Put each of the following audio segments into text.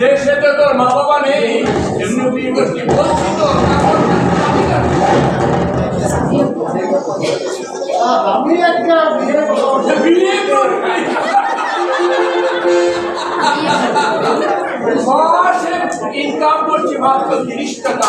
দেশে তো তোর মা বাবা নেই। এমনি বিয়ে করছি বলছি তো আমি একটা বিয়ে। বিয়ে ইনকাম করছি মাত্র তিরিশ টাকা।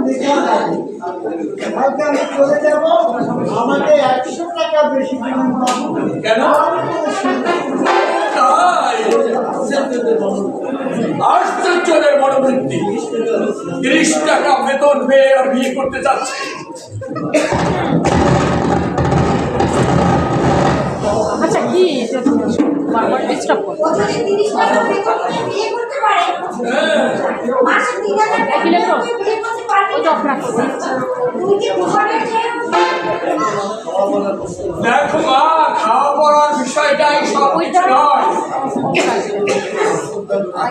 তখন দেখে যাবে আমি চলে যাব আমাকে একশো টাকা বেশি কেন? তাই বড় বৃত্তি তিরিশ টাকা বেতন পেয়ে এরা বিয়ে করতে চাচ্ছে আচ্ছা কি বারবার ডিস্টার্ব করো দেখো মা খাওয়া পড়ার বিষয়টাই সব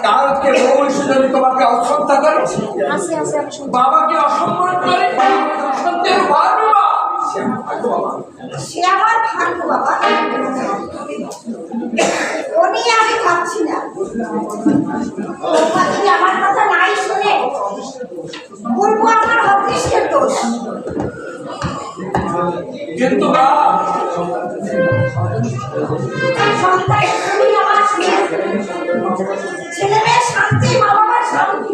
কালকে যদি তোমাকে অশ্রদ্ধা করে বাবাকে অসম্মান করে সে আমার ভাগ্য বাবা ও নিয়ে আমি ভাবছি না। যদি আমার কথা নাই শুনে বলব আমার অদৃষ্টের দোষ। কিন্তু মা সন্তান তুমি আমার শুনে ছেলে মেয়ের শান্তি মা বাবার শান্তি।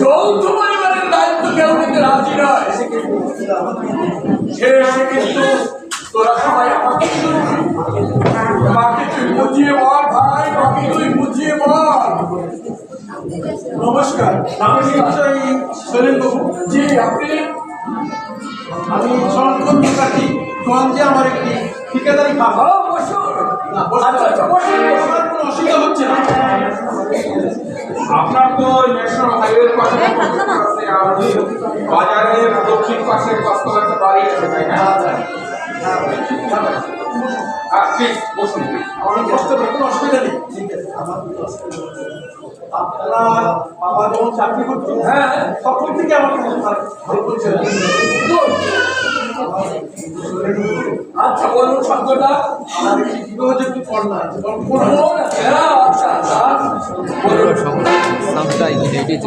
যৌথ পরিবারের দায়িত্ব কেউ নিতে রাজি নয়। কিন্তু তোরা সবাই আমাকে তুই বুঝিয়ে বল ভাই মাকে তুই বুঝিয়ে বল। নমস্কার আমি নিশ্চয়ই সোরেন বাবু। জি আপনি? আমি গঞ্জে আমার একটি ঠিকাদারি কাজ আপনার তো ন্যাশনাল হাইওয়ের পাশে আছে আর বাজারের দক্ষিণ পাশের পাঁচতলা একটা বাড়ি আছে তাই না? হ্যাঁ প্লিজ বসুন। অনেক কষ্ট কোনো অসুবিধা নেই। ঠিক আছে আমার কোনো অসুবিধা নেই। আপনার বাবা যখন চাকরি করছেন? হ্যাঁ তখন থেকে আমাকে ভালো করছে আচ্ছা বলুন শব্দটা।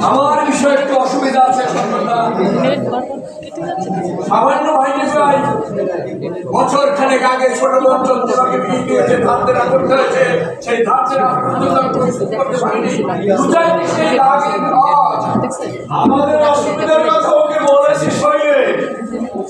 আমার বিষয়ে একটু অসুবিধা আছে সামান্য চাই বছর খানেক আগে ছোট বোন চন্দ্রকে বিয়ে দিয়েছে করতে হয়েছে সেই ধার দেনা পর্যন্ত আমি পরিশোধ করতে পারিনি। আমাদের অসুবিধার